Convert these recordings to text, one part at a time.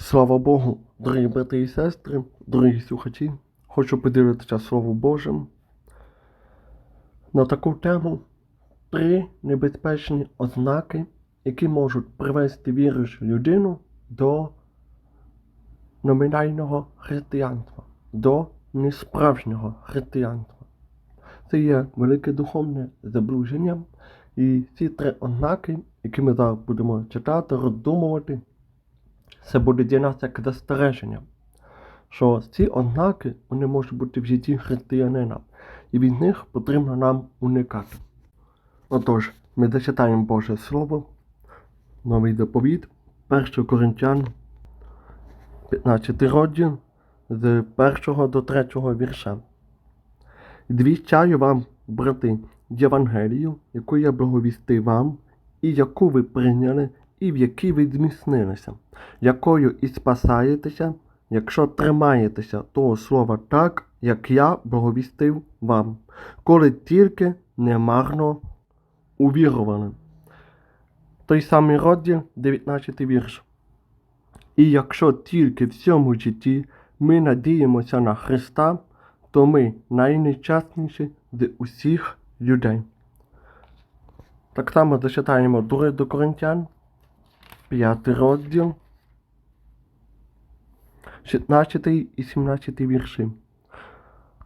Слава Богу, дорогі брати і сестри, дорогі слухачі, хочу поділитися Словом Божим на таку тему. Три небезпечні ознаки, які можуть привести віруючу людину до номінального християнства, до несправжнього християнства. Це є велике духовне заблуження, і ці три ознаки, які ми зараз будемо читати, роздумувати, це буде для нас як застереження, що ці ознаки вони можуть бути в житті християнина, і від них потрібно нам уникати. Отож, ми зачитаємо Боже Слово, новий заповіт, 1 Коринтян, 15 розділ з 1 до 3 вірша. Двіщаю вам, брати, Євангелію, яку я благовістив вам, і яку ви прийняли, і в якій ви зміцнилися, якою і спасаєтеся, якщо тримаєтеся того слова так, як я благовістив вам, коли тільки немарно увірували. Той самий розділ, 19 вірш. І якщо тільки в цьому житті ми надіємося на Христа, то ми найнещасніші з усіх людей. Так само зачитаємо 2 до Коринтян, 5 розділ, 16 і 17 вірші.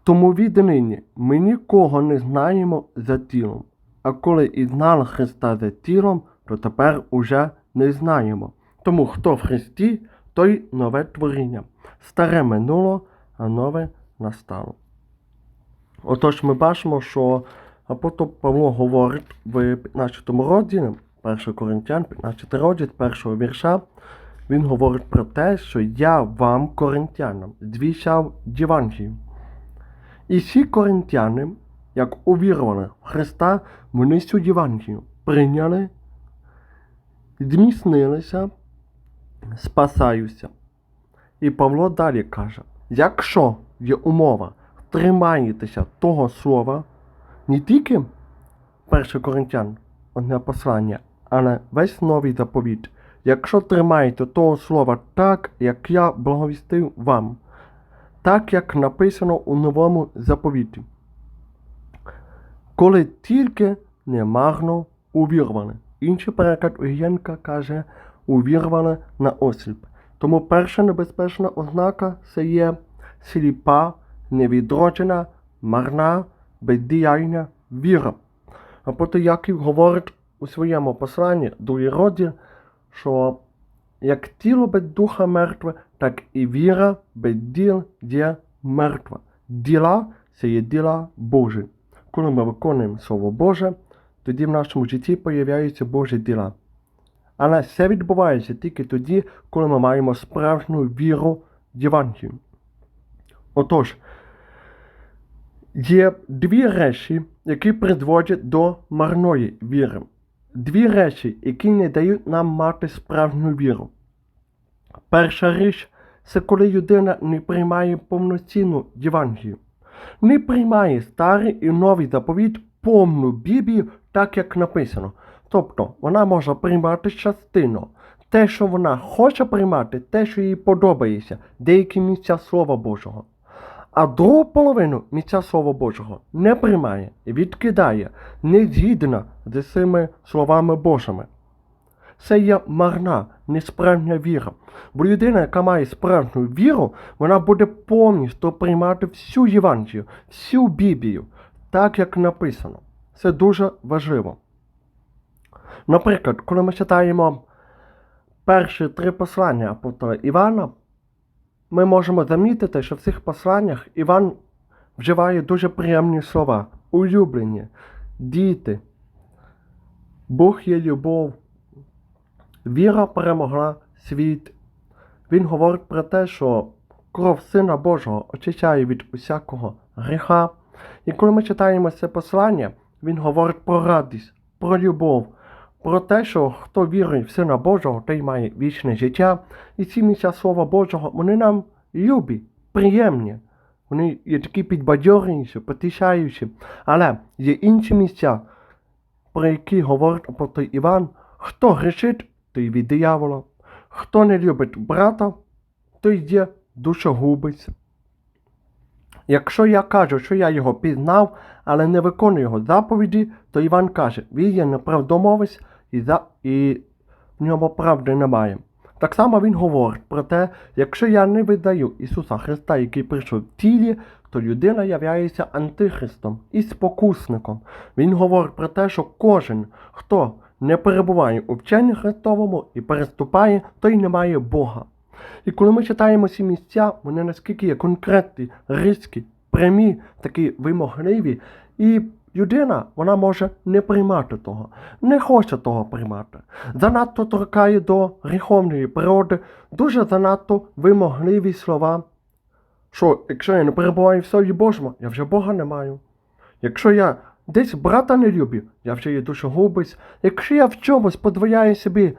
Тому віднині ми нікого не знаємо за тілом, а коли і знали Христа за тілом, то тепер уже не знаємо. Тому хто в Христі, той нове творіння. Старе минуло, а нове настало. Отож, ми бачимо, що апостол Павло говорить в 15 розділі, 1 Коринтян, 15 розділ, першого вірша, він говорить про те, що я вам, коринтянам, звіщав Євангелію. І всі коринтяни, як увірували в Христа, вони цю Євангелію прийняли, зміцнилися, спасаються. І Павло далі каже: якщо є умова, тримаєтеся того слова, не тільки 1 Коринтян, одне послання, але весь новий заповіт, якщо тримаєте того слова так, як я благовістив вам, так як написано у новому заповіті, коли тільки немарно увірвали. Інший переклад Огієнка каже, увірвали на осліп. Тому перша небезпечна ознака це є сліпа, невідроджена, марна, бездіяльна віра. А потім Яків говорить у своєму посланні, другий розділ, що як тіло без духа мертве, так і віра без діл є мертва. Діла це є діла Божі. Коли ми виконуємо Слово Боже, тоді в нашому житті появляються Божі діла. Але це відбувається тільки тоді, коли ми маємо справжню віру в Євангелію. Отож, є дві речі, які призводять до марної віри. Дві речі, які не дають нам мати справжню віру. Перша річ це коли людина не приймає повноцінну Євангелію, не приймає старий і новий заповіт повну Біблію, так як написано. Тобто вона може приймати частину. Те, що вона хоче приймати, те, що їй подобається, деякі місця Слова Божого. А другу половину місця Слова Божого не приймає і відкидає, не згідна з цими словами Божими. Це є марна, несправжня віра. Бо людина, яка має справжню віру, вона буде повністю приймати всю Євангелію, всю Біблію, так як написано. Це дуже важливо. Наприклад, коли ми читаємо перші три послання апостола Івана, ми можемо замітити, що в цих посланнях Іван вживає дуже приємні слова, улюблені, діти. Бог є любов. Віра перемогла світ. Він говорить про те, що кров Сина Божого очищає від усякого гріха. І коли ми читаємо це послання, він говорить про радість, про любов, про те, що хто вірує в Сина Божого, той має вічне життя. І ці місця Слова Божого, вони нам любі, приємні. Вони є такі підбадьорюючі, потішаючі. Але є інші місця, про які говорить апостол Іван, хто грішить, той від диявола. хто не любить брата, той є душогубець. Якщо я кажу, що я його пізнав, але не виконую його заповіді, то Іван каже, він є неправдомовець і, за... і в ньому правди немає. Так само він говорить про те, якщо я не видаю Ісуса Христа, який прийшов в тілі, то людина являється антихристом і спокусником. Він говорить про те, що кожен, хто не перебуває у вченні Христовому і переступає, той не має Бога. І коли ми читаємо ці місця, вони наскільки є конкретні, різкі, прямі, такі вимогливі, і людина вона може не приймати того, не хоче того приймати. Занадто торкає до гріховної природи, дуже занадто вимогливі слова. Що якщо я не перебуваю в Слові Божому, я вже Бога не маю. Якщо я десь брата не люблю, я вже є душогубець. Якщо я в чомусь подвояю собі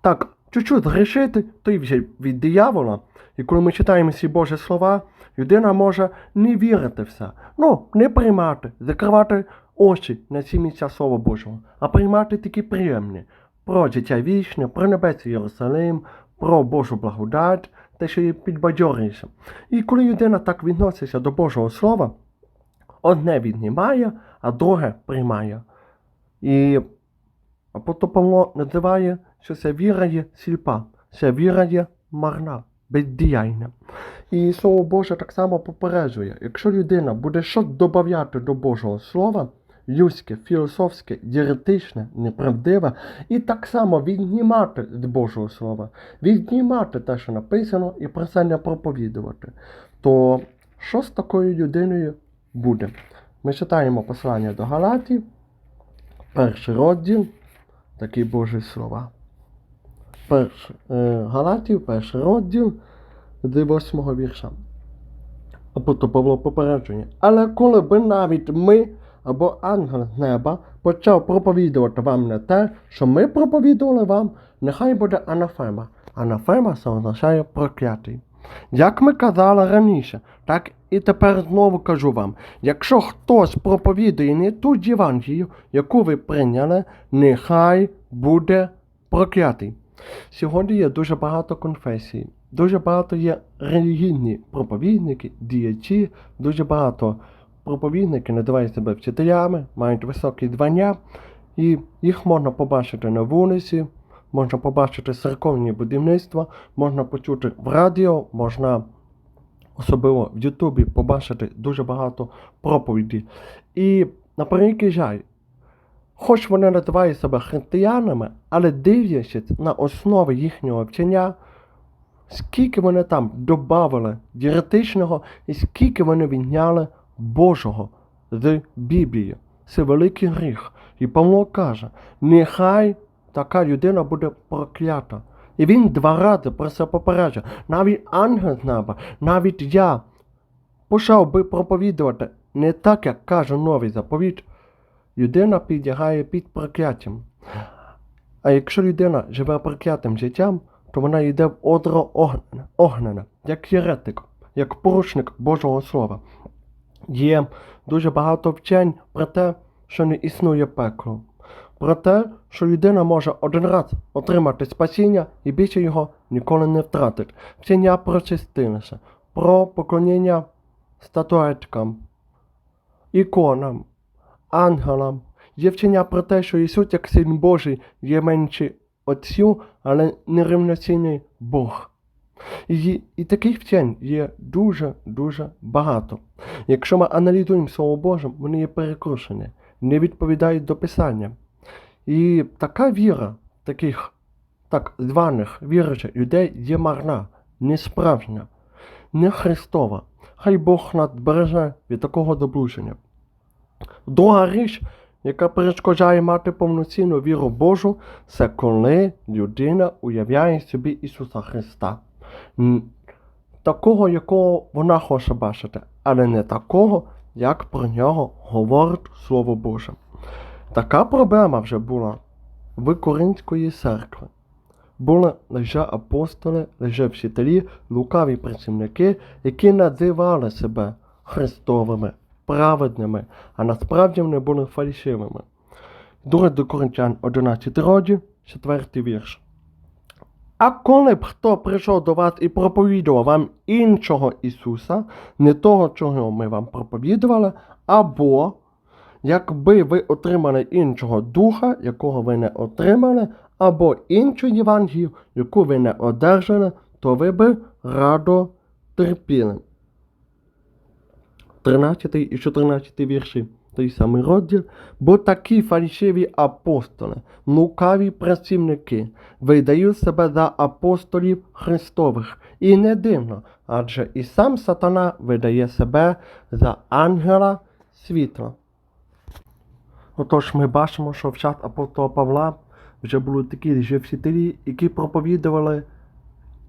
так, чуть-чуть грішити, то й вже від диявола. І коли ми читаємо ці Божі слова, людина може не вірити в це. Ну, не приймати, закривати очі на ці місця Слова Божого, а приймати такі приємні про життя вічне, про небесний Єрусалим, про Божу благодать, те, що її підбадьорюється. І коли людина так відноситься до Божого Слова, одне віднімає, а друге приймає. І апостол Павло називає, що ця віра є сліпа, ця віра є марна, бездіяльна. І Слово Боже так само попереджує, якщо людина буде щось додати до Божого Слова, людське, філософське, єретичне, неправдиве, і так само віднімати з Божого Слова, віднімати те, що написано, і про це не проповідувати, то що з такою людиною буде? Ми читаємо послання до Галатів, перший розділ, такі Божі слова. Перш, е, Галатів, перший розділ, з восьмого вірша. Апостол Павло попередження. Але коли би навіть ми або ангел з неба почав проповідувати вам не те, що ми проповідували вам, нехай буде анафема. Анафема це означає проклятий. Як ми казали раніше, так і тепер знову кажу вам: якщо хтось проповідує не ту Євангелію, яку ви прийняли, нехай буде проклятий. Сьогодні є дуже багато конфесій, дуже багато є релігійні проповідники, діячі, дуже багато проповідники називають себе вчителями, мають високі звання, і їх можна побачити на вулиці, можна побачити церковні будівництва, можна почути в радіо, можна особливо в Ютубі побачити дуже багато проповідей. І на превеликий жаль, хоч вони називають себе християнами, але дивлячись на основи їхнього вчення, скільки вони там додавали єретичного і скільки вони відняли Божого з Біблії. Це великий гріх. І Павло каже, нехай така людина буде проклята. І він два рази про це попереджує. Навіть ангел неба, навіть я почав би проповідувати не так, як каже новий заповідь, людина підлягає під прокляттям. А якщо людина живе проклятим життям, то вона йде в одро огнене, як єретик, як порушник Божого Слова. Є дуже багато вчень про те, що не існує пекло, про те, що людина може один раз отримати спасіння і більше його ніколи не втратить. Вчення про чистилище, про поклоніння статуеткам, іконам, ангелам. Є вчення про те, що Ісус, як Син Божий, є менший Отцю, але нерівноцінний Бог. І, і таких вчень є дуже-дуже багато. Якщо ми аналізуємо Слово Боже, вони є перекрушені, не відповідають до Писання. І така віра таких так званих віруючих людей є марна, несправжня, не Христова. Хай Бог нас береже від такого заблуження. Друга річ, яка перешкоджає мати повноцінну віру Божу, це коли людина уявляє собі Ісуса Христа. Такого, якого вона хоче бачити, але не такого, як про нього говорить Слово Боже. Така проблема вже була в Коринської церкви. Були лише апостоли, лише вчителі, лукаві працівники, які називали себе Христовими, праведними, а насправді вони були фальшивими. Друге до Коринтян 11 розділ, 4 вірш. А коли б хто прийшов до вас і проповідував вам іншого Ісуса, не того, чого ми вам проповідували, або якби ви отримали іншого духа, якого ви не отримали, або іншу Євангелію, яку ви не одержали, то ви би радо терпіли. 13 і 14 вірші, той самий розділ. Бо такі фальшиві апостоли, лукаві працівники, видають себе за апостолів Христових. І не дивно, адже і сам сатана видає себе за ангела світла. Отож, ми бачимо, що в час апостола Павла вже були такі ж які проповідували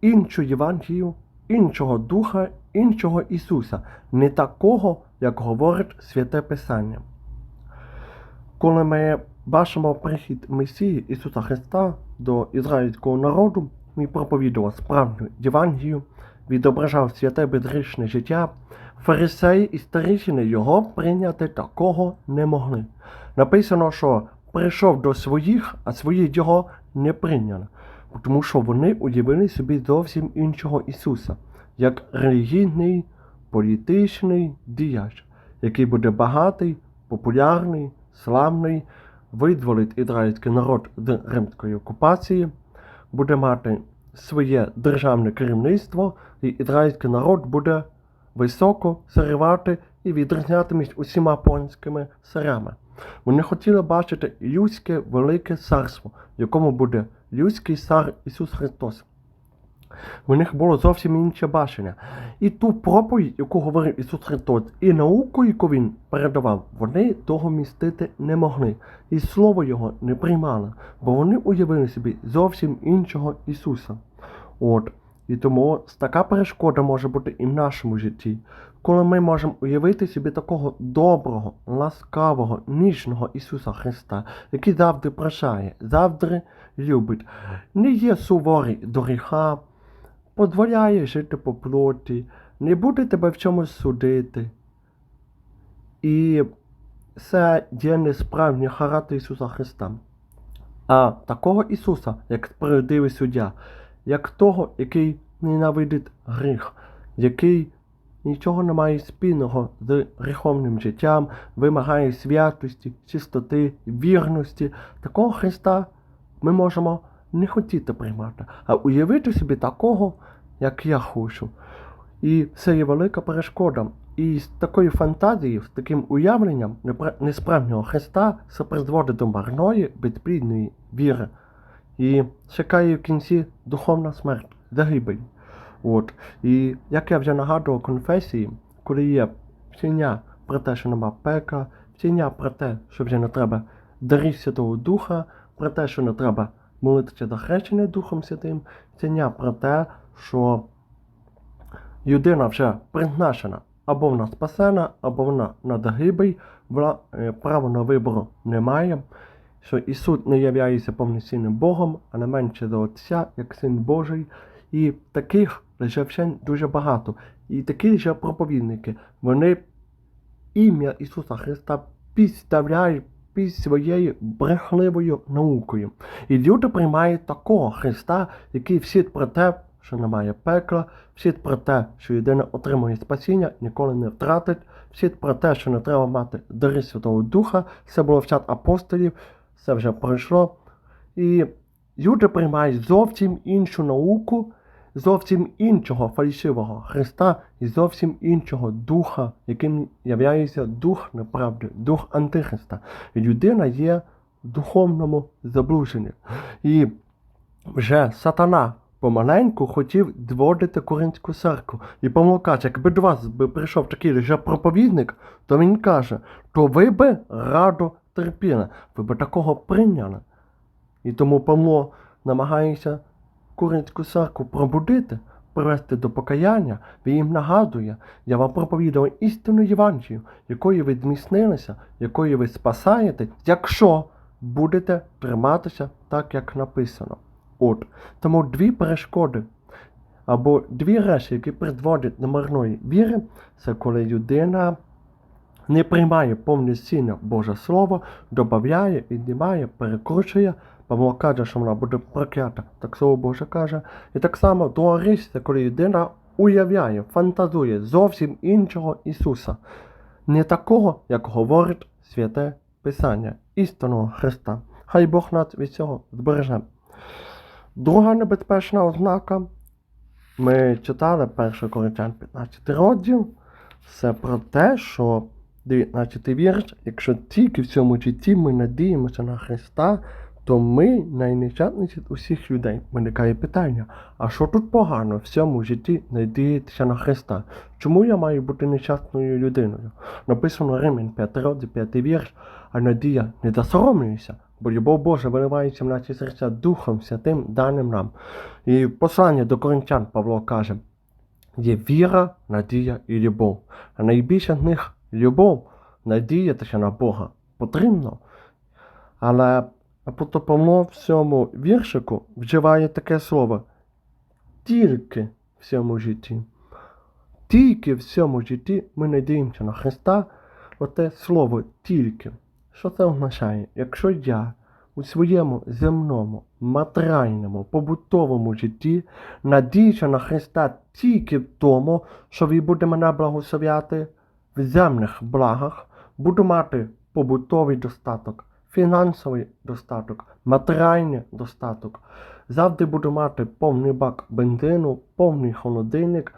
іншу Євангелію, іншого Духа, іншого Ісуса, не такого, як говорить Святе Писання. Коли ми бачимо прихід Месії Ісуса Христа до ізраїльського народу, Він проповідував справжню Євангелію, відображав святе безгрішне життя, фарисеї і старішини його прийняти такого не могли. Написано, що прийшов до своїх, а свої його не прийняли, тому що вони уявили собі зовсім іншого Ісуса, як релігійний, політичний діяч, який буде багатий, популярний, славний, видволить ізраїльський народ з римської окупації, буде мати своє державне керівництво, і ізраїльський народ буде високо царювати і відрізнятимуть усіма понськими царями. Вони хотіли бачити людське велике царство, в якому буде людський цар Ісус Христос. У них було зовсім інше бачення. І ту проповідь, яку говорив Ісус Христос, і науку, яку Він передавав, вони того містити не могли. І слово Його не приймали, бо вони уявили собі зовсім іншого Ісуса. От. І тому така перешкода може бути і в нашому житті, коли ми можемо уявити собі такого доброго, ласкавого, ніжного Ісуса Христа, який завжди прощає, завжди любить, не є суворий до гріха, дозволяє жити по плоті, не буде тебе в чомусь судити. І це є несправжній характер Ісуса Христа. А такого Ісуса, як справедливий суддя, як того, який ненавидить гріх, який нічого не має спільного з гріховним життям, вимагає святості, чистоти, вірності, такого Христа ми можемо не хотіти приймати, а уявити собі такого, як я хочу. І це є велика перешкода. І з такою фантазією, з таким уявленням несправжнього Христа це призводить до марної, безплідної віри. І чекає в кінці духовна смерть, загибель. От. І як я вже нагадував конфесії, коли є вчення про те, що нема пека, вчення про те, що вже не треба дарів Святого Духа, про те, що не треба молитися за хрещення Духом Святим, вчення про те, що людина вже призначена або вона спасена, або вона на загибель, вла- е, права на вибору немає, що Ісус не являється повноцінним Богом, а не менше за Отця, як Син Божий. І таких лише вчень дуже багато. І такі ж проповідники, вони ім'я Ісуса Христа підставляють під своєю брехливою наукою. І люди приймають такого Христа, який вчить про те, що немає пекла, вчить про те, що людина отримує спасіння, ніколи не втратить, вчить про те, що не треба мати дари Святого Духа. Це було в чат апостолів, це вже пройшло. І люди приймають зовсім іншу науку, зовсім іншого фальшивого Христа і зовсім іншого духа, яким являється дух неправди, дух Антихриста. Людина є в духовному заблуженні. І вже сатана помаленьку хотів дводити Коринську церкву. І Павло каже, якби до вас би прийшов такий же проповідник, то він каже, то ви би радо терпіли, ви би такого прийняли. І тому Павло намагається Коринську церкву пробудити, привести до покаяння, він їм нагадує, я вам проповідав істинну Євангелію, якою ви зміцнилися, якою ви спасаєте, якщо будете триматися так, як написано. От. Тому дві перешкоди або дві речі, які призводять до марної віри, це коли людина не приймає повноцінне Боже Слово, додає, віднімає, перекручує. Павло каже, що вона буде проклята, так слово Боже каже. І так само друга це коли людина уявляє, фантазує зовсім іншого Ісуса, не такого, як говорить святе Писання, істинного Христа. Хай Бог нас від цього збереже. Друга небезпечна ознака. Ми читали 1 Коринтян 15 розділ. Це про те, що 19 вірш, якщо тільки в цьому житті ми надіємося на Христа, то ми найнещасніші усіх людей. Виникає питання: а що тут погано в цьому житті надіятися на Христа? Чому я маю бути нещасною людиною? Написано Римлян 5 розділ, 5 вірш, а надія не засоромлюється, бо любов Божа виливається в наші серця Духом Святим даним нам. І в посланні до коринтян Павло каже, є віра, надія і любов. А найбільше з них любов, надіятися на Бога потрібно. Але апостол Павло в цьому віршику вживає таке слово тільки в цьому житті. Тільки в цьому житті ми надіємося на Христа, оте слово тільки. Що це означає? Якщо я у своєму земному, матеріальному, побутовому житті надіюся на Христа тільки в тому, що Він буде мене благословляти в земних благах, буду мати побутовий достаток, фінансовий достаток, матеріальний достаток. Завжди буду мати повний бак бензину, повний холодильник,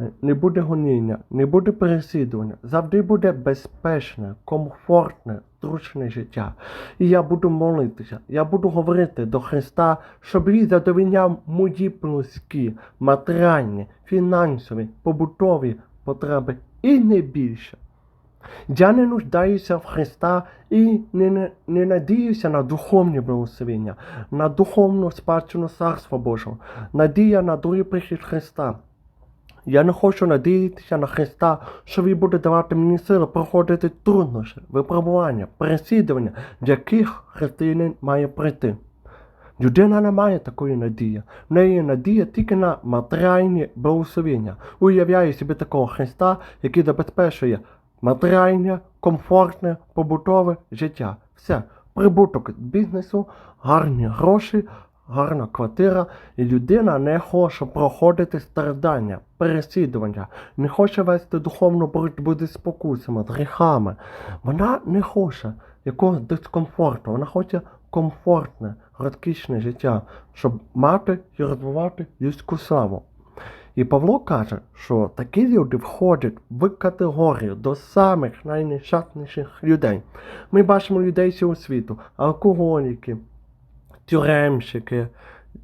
е, не буде гоніння, не буде переслідування, завжди буде безпечне, комфортне, зручне життя. І я буду молитися, я буду говорити до Христа, щоб Він задовольняв мої плоски, матеріальні, фінансові, побутові потреби і не більше. Я не нуждаюся в Христа і не, не, надіюся на духовні благословення, на духовну спадщину Царства Божого, надія на другий прихід Христа. Я не хочу надіятися на Христа, що Він буде давати мені сили проходити труднощі, випробування, переслідування, в яких християнин має прийти. Людина не має такої надії. В неї надія тільки на матеріальні благословення. Уявляю собі такого Христа, який забезпечує матеріальне, комфортне, побутове життя. Все. Прибуток бізнесу, гарні гроші, гарна квартира, і людина не хоче проходити страждання, переслідування, не хоче вести духовну боротьбу зі спокусами, з гріхами. Вона не хоче якогось дискомфорту, вона хоче комфортне, розкішне життя, щоб мати і розвивати людську славу. І Павло каже, що такі люди входять в категорію до самих найнещасніших людей. Ми бачимо людей цього світу, алкоголіки, тюремщики,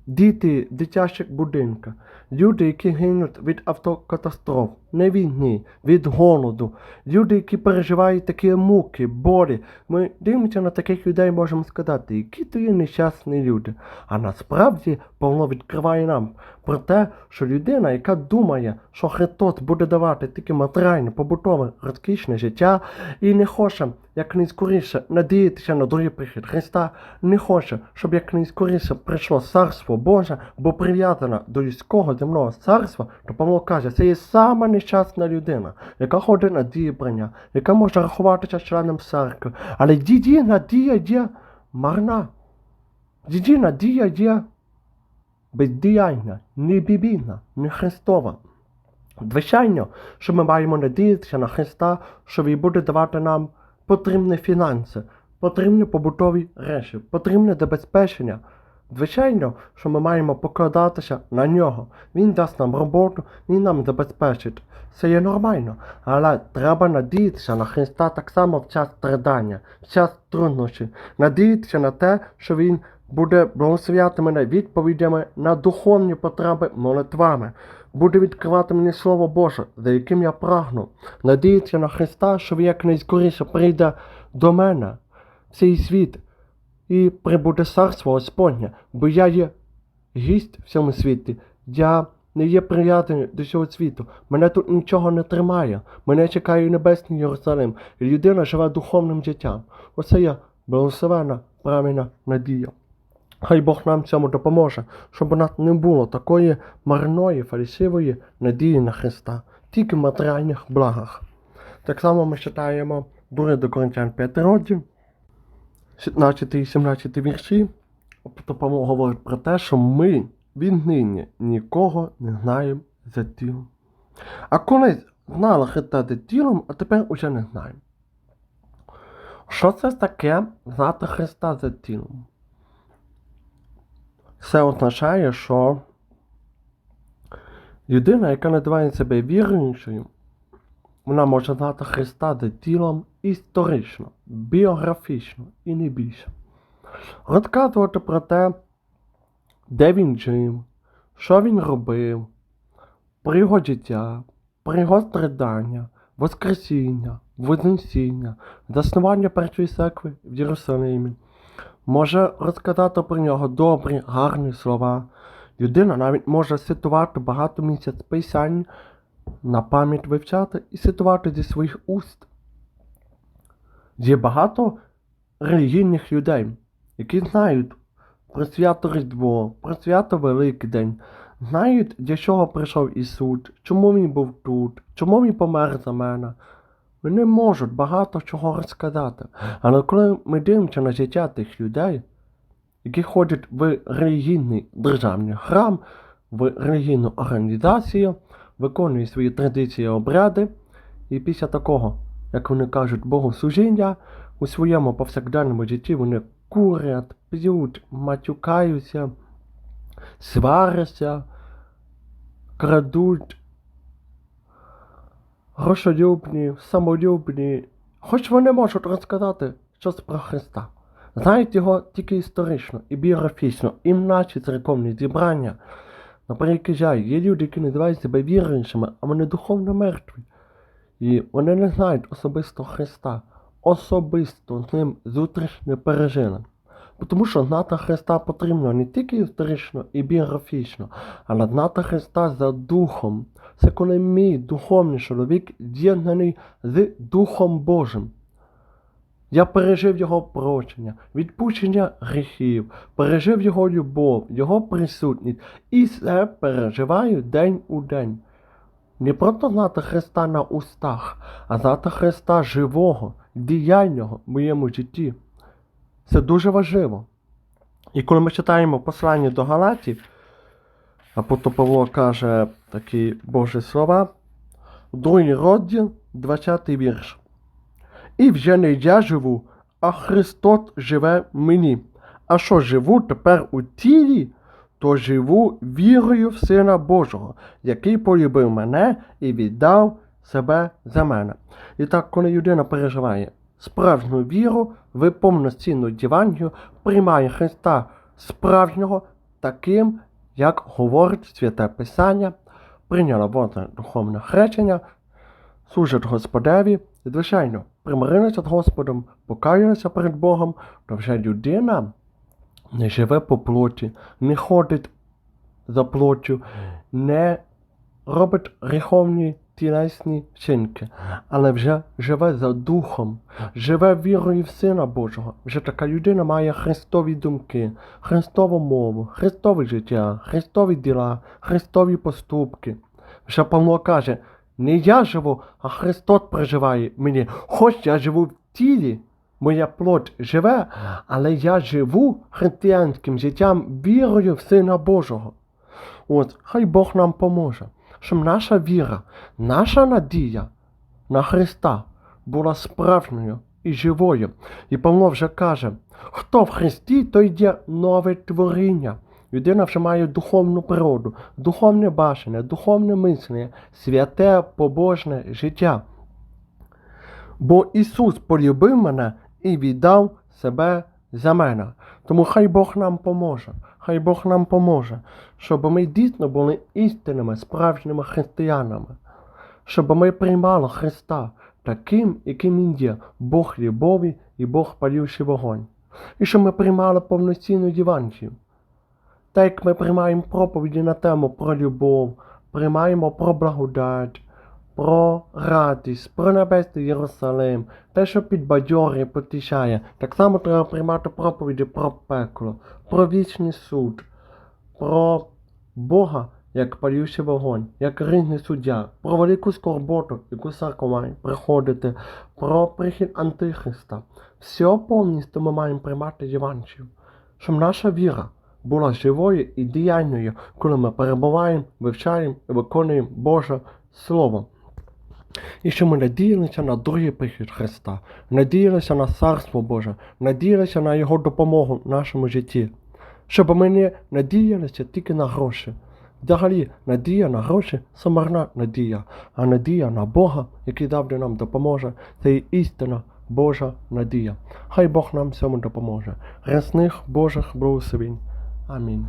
діти дитячих будинках, люди, які гинуть від автокатастроф, не війни, від голоду, люди, які переживають такі муки, болі. Ми дивимося на таких людей, можемо сказати, які то є нещасні люди. А насправді Павло відкриває нам про те, що людина, яка думає, що Христос буде давати тільки матеріальне, побутове, розкішне життя, і не хоче якнайскоріше надіятися на другий прихід Христа, не хоче, щоб якнайскоріше прийшло царство Боже, бо прив'язана до людського земного царства, то Павло каже, це є сама нещасна людина, яка ходить на дібрання, яка може рахуватися членом церкви, але її надія є марна. Її надія є бездіяльна, не бібійна, не Христова. Звичайно, що ми маємо надіятися на Христа, що Він буде давати нам потрібні фінанси, потрібні побутові речі, потрібне забезпечення. Звичайно, що ми маємо покладатися на нього. Він дасть нам роботу, він нам забезпечить. Це є нормально, але треба надіятися на Христа так само в час страдання, в час труднощів. Надіятися на те, що Він буде благословляти мене відповідями на духовні потреби молитвами, буде відкривати мені Слово Боже, за яким я прагну. Надіятися на Христа, що Він якнайскоріше прийде до мене в цей світ і прибуде царство Господнє, бо я є гість в цьому світі. Я не є прив'язаний до цього світу. Мене тут нічого не тримає. Мене чекає небесний Єрусалим. І людина живе духовним життям. Оце є благословена, правильна надія. Хай Бог нам цьому допоможе, щоб у нас не було такої марної, фальшивої надії на Христа, тільки в матеріальних благах. Так само ми читаємо Дури до Коринтян 5 розділ, 16 і 17 вірші. Павло говорить про те, що ми віднині нікого не знаємо за тілом. А колись знали Христа за тілом, а тепер уже не знаємо. Що це таке знати Христа за тілом? Це означає, що людина, яка називає себе віруючою, вона може знати Христа за тілом історично, біографічно і не більше. Розказувати про те, де він жив, що він робив, про його життя, про його страдання, Воскресіння, Вознесіння, заснування першої церкви в Єрусалимі. Може розказати про нього добрі, гарні слова. Людина навіть може цитувати багато місяць писань, на пам'ять вивчати і цитувати зі своїх уст. Є багато релігійних людей, які знають про свято Різдво, про свято Великдень, знають, для чого прийшов Ісус, чому Він був тут, чому Він помер за мене. Вони можуть багато чого розказати. Але коли ми дивимося на життя тих людей, які ходять в релігійний державний храм, в релігійну організацію, виконують свої традиції і обряди, і після такого, як вони кажуть, богослужіння, у своєму повсякденному житті вони курять, п'ють, матюкаються, сваряться, крадуть, грошолюбні, самолюбні, хоч вони можуть розказати щось про Христа. Знають його тільки історично і біографічно, і наші церковні зібрання. Наприклад, жаль, є люди, які називають себе віруючими, а вони духовно мертві. І вони не знають особисто Христа, особисто з ним зустріч не пережили. Тому що знати Христа потрібно не тільки історично і біографічно, але знати Христа за духом. Це коли мій духовний чоловік з'єднаний з Духом Божим. Я пережив його прощення, відпущення гріхів, пережив його любов, його присутність і все переживаю день у день. Не просто знати Христа на устах, а знати Христа живого, діяльного в моєму житті. Це дуже важливо. І коли ми читаємо послання до Галатів, апостол Павло каже такі Божі слова, другий розділ, 20 вірш. І вже не я живу, а Христос живе в мені. А що живу тепер у тілі, то живу вірою в Сина Божого, який полюбив мене і віддав себе за мене. І так, коли людина переживає справжню віру в повноцінну Євангелію, приймає Христа справжнього таким, як говорить Святе Писання, прийняла водне духовне хречення, служить Господеві, і, звичайно, примирилися з Господом, покаялася перед Богом, то вже людина не живе по плоті, не ходить за плоттю, не робить гріховні тілесні вчинки, але вже живе за духом, живе вірою в Сина Божого. Вже така людина має Христові думки, Христову мову, Христове життя, Христові діла, Христові поступки. Вже Павло каже, не я живу, а Христос проживає мені. Хоч я живу в тілі, моя плоть живе, але я живу християнським життям вірою в Сина Божого. От, хай Бог нам поможе, щоб наша віра, наша надія на Христа була справжньою і живою. І Павло вже каже, хто в Христі, той є нове творіння. Людина вже має духовну природу, духовне бачення, духовне мислення, святе побожне життя. Бо Ісус полюбив мене і віддав себе за мене. Тому хай Бог нам поможе, хай Бог нам поможе, щоб ми дійсно були істинними, справжніми християнами, щоб ми приймали Христа таким, яким Він є, Бог любові і Бог палючий вогонь. І щоб ми приймали повноцінну Євангелію. Так як ми приймаємо проповіді на тему про любов, приймаємо про благодать, про радість, про небесний Єрусалим, те, що підбадьорює, потішає. Так само треба приймати проповіді про пекло, про вічний суд, про Бога, як палючий вогонь, як ринний суддя, про велику скорботу, яку церква має приходити, про прихід Антихриста. Все повністю ми маємо приймати Євангелію, щоб наша віра була живою і діяльною, коли ми перебуваємо, вивчаємо і виконуємо Боже Слово. І що ми надіялися на другий прихід Христа, надіялися на Царство Боже, надіялися на Його допомогу в нашому житті, щоб ми не надіялися тільки на гроші. Взагалі, надія на гроші це надія, а надія на Бога, який завжди нам допоможе, це і істина Божа надія. Хай Бог нам в цьому допоможе. Рясних Божих благословень. Амінь.